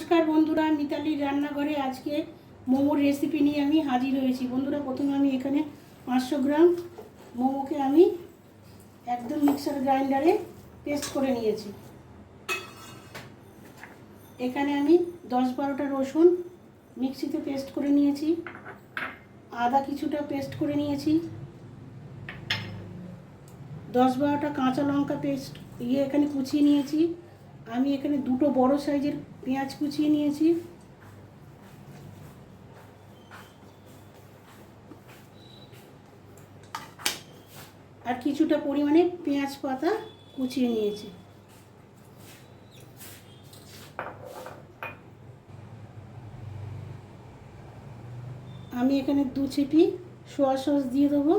নমস্কার বন্ধুরা, মিতালির রান্নাঘরে আজকে মোমোর রেসিপি নিয়ে আমি হাজির হয়েছি। বন্ধুরা, প্রথমে আমি এখানে পাঁচশো গ্রাম মোমোকে আমি একদম মিক্সার গ্রাইন্ডারে পেস্ট করে নিয়েছি। এখানে আমি দশ বারোটা রসুন মিক্সিতে পেস্ট করে নিয়েছি। আদা কিছুটা পেস্ট করে নিয়েছি। দশ বারোটা কাঁচা লঙ্কা পেস্ট ইয়ে এখানে কুচিয়ে নিয়েছি। আমি এখানে দুটো বড় সাইজের পেঁয়াজ কুচিয়ে নিয়েছি। আর কিছুটা পরিমাণে পেঁয়াজ পাতা কুচিয়ে নিয়েছি। আমি এখানে দু চিপি সোয়া সস দিয়ে দেবো।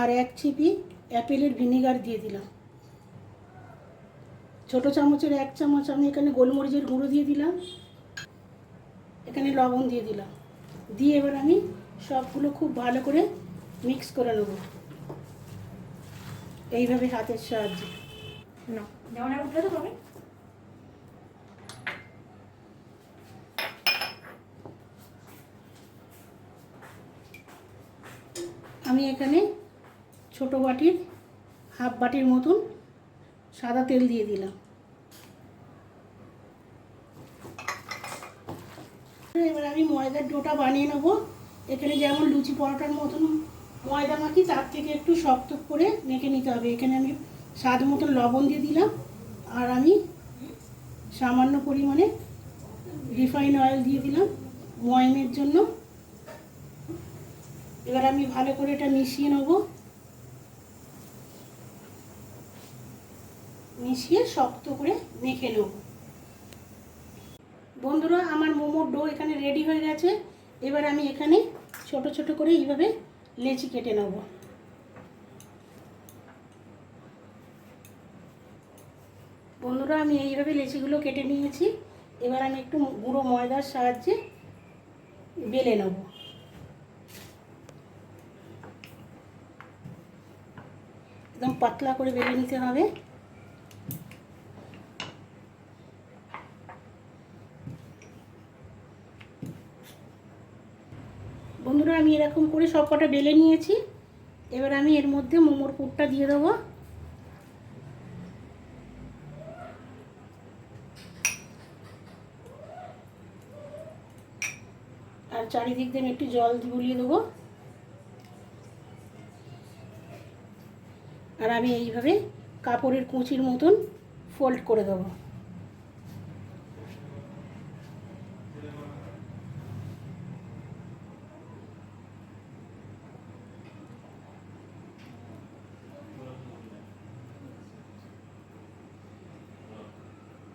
আর এক চিপি অ্যাপেলের ভিনেগার দিয়ে দিলাম। ছোট চামচের এক চামচ আমি এখানে গোলমরিচের গুঁড়ো দিয়ে দিলাম। এখানে লবণ দিয়ে দিলাম। দিয়ে এবার আমি সবগুলো খুব ভালো করে মিক্স করে নেব। এইভাবে হাতের সাহায্যে। আমি এখানে ছোট বাটির হাফ বাটির মতন সাদা তেল দিয়ে দিলাম। এবার আমি ময়দার ডোটা বানিয়ে নেব। এখানে যেমন লুচি পরোটার মতন ময়দা মাখি, তার থেকে একটু শক্ত করে মেখে নিতে হবে। এখানে আমি স্বাদ মতন লবণ দিয়ে দিলাম। আর আমি সামান্য পরিমাণে রিফাইন অয়েল দিয়ে দিলাম ময়মের জন্য। এবার আমি ভালো করে এটা মিশিয়ে নেব। মিশিয়ে শক্ত করে মেখে নেব। বন্ধুরা, আমার মোমোর ডো এখানে রেডি হয়ে গেছে। এবার আমি এখানে ছোট ছোট করে এইভাবে লেচি কেটে নেব। বন্ধুরা, আমি এইভাবে লেচিগুলো কেটে নিয়েছি। এবার আমি একটু গুঁড়ো ময়দার সাহায্যে বেলে নেব। একদম পাতলা করে বেলে নিতে হবে। বন্ধুরা, আমি এরকম করে সব কটা বেলে নিয়েছি। এবার আমি এর মধ্যে মোমোর পুরটা দিয়ে দেবো। আর চারিদিক দিয়ে একটু জল গুলিয়ে দেবো। আর আমি এইভাবে কাপড়ের কুচির মতন ফোল্ড করে দেবো।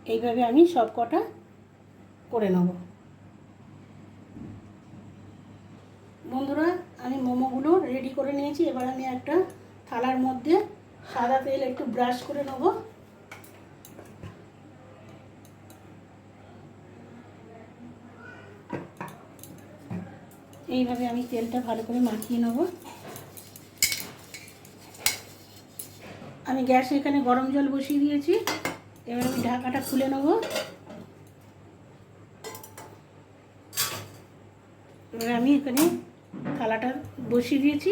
এইভাবে আমি সব কটা করে নেব। বন্ধুরা, আমি মোমোগুলো রেডি করে নিয়েছি। এবার আমি একটা থালার মধ্যে সাদা তেল একটু ব্রাশ করে নেব। এইভাবে আমি তেলটা ভালো করে মাখিয়ে নেব। আমি গ্যাসে এখানে গরম জল বসিয়ে দিয়েছি। এবার আমি ঢাকাটা খুলে নেব। এবার আমি এখানে থালাটা বসিয়ে দিয়েছি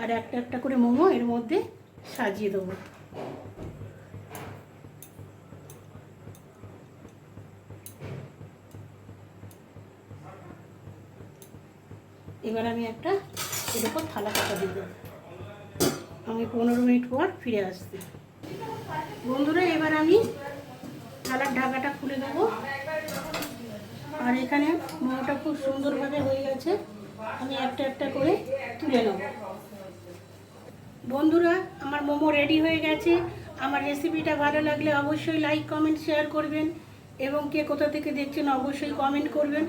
আর একটা একটা করে মোমো এর মধ্যে সাজিয়ে দেবো। এবার আমি একটা এর উপর থালা দিয়ে দেবো। আমি পনেরো মিনিট পর ফিরে আসছি। বন্ধুরা, এবার আমি থালার ঢাকাটা খুলে দেবো। আর এখানে মোমোটা খুব সুন্দরভাবে হয়ে গেছে। আমি একটা একটা করে তুলে নেব। বন্ধুরা, আমার মোমো রেডি হয়ে গেছে। আমার রেসিপিটা ভালো লাগলে অবশ্যই লাইক, কমেন্ট, শেয়ার করবেন। এবং কে কোথা থেকে দেখছেন, অবশ্যই কমেন্ট করবেন।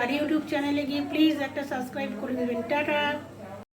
আর ইউটিউব চ্যানেলে গিয়ে প্লিজ একটা সাবস্ক্রাইব করে দেবেন। টাটা!